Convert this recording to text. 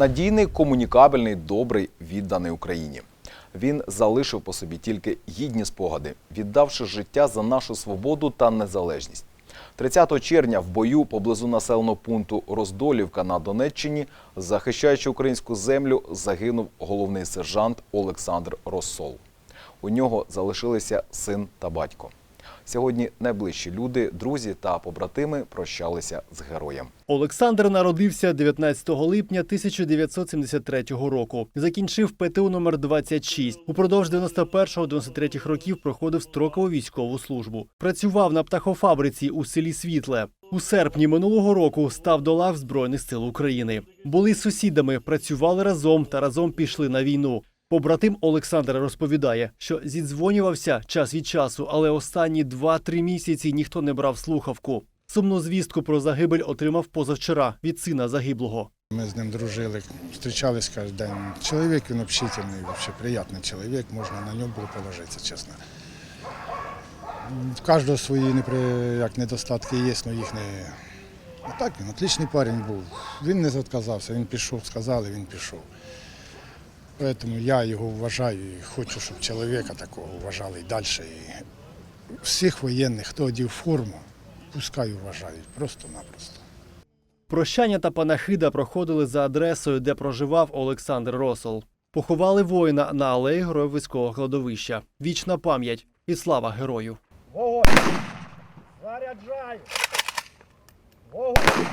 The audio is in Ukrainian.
Надійний, комунікабельний, добрий, відданий Україні. Він залишив по собі тільки гідні спогади, віддавши життя за нашу свободу та незалежність. 30 червня в бою поблизу населеного пункту Роздолівка на Донеччині, захищаючи українську землю, загинув головний сержант Олександр Россол. У нього залишилися син та батько. Сьогодні найближчі люди, друзі та побратими прощалися з героєм. Олександр народився 19 липня 1973 року. Закінчив ПТУ номер 26. Упродовж 91-93 років проходив строкову військову службу. Працював на птахофабриці у селі Світле. У серпні минулого року став до лав Збройних сил України. Були сусідами, працювали разом та разом пішли на війну. Побратим Олександр розповідає, що зідзвонювався час від часу, але останні 2-3 місяці ніхто не брав слухавку. Сумну звістку про загибель отримав позавчора від сина загиблого. Ми з ним дружили, зустрічались кожен день. Чоловік він общительний, взагалі приємний чоловік, можна на нього було положитися, чесно. В кожного свої як недостатки є, але їх не. А так він отличний парень був. Він не відказався, він пішов, сказали, він пішов. Тому я його вважаю і хочу, щоб чоловіка такого вважали і далі. І всіх воєнних, хто одів форму, пускай вважають, просто-напросто. Прощання та панахида проходили за адресою, де проживав Олександр Росол. Поховали воїна на алеї Героїв військового кладовища. Вічна пам'ять і слава герою. Вогонь! Заряджаю! Вогонь!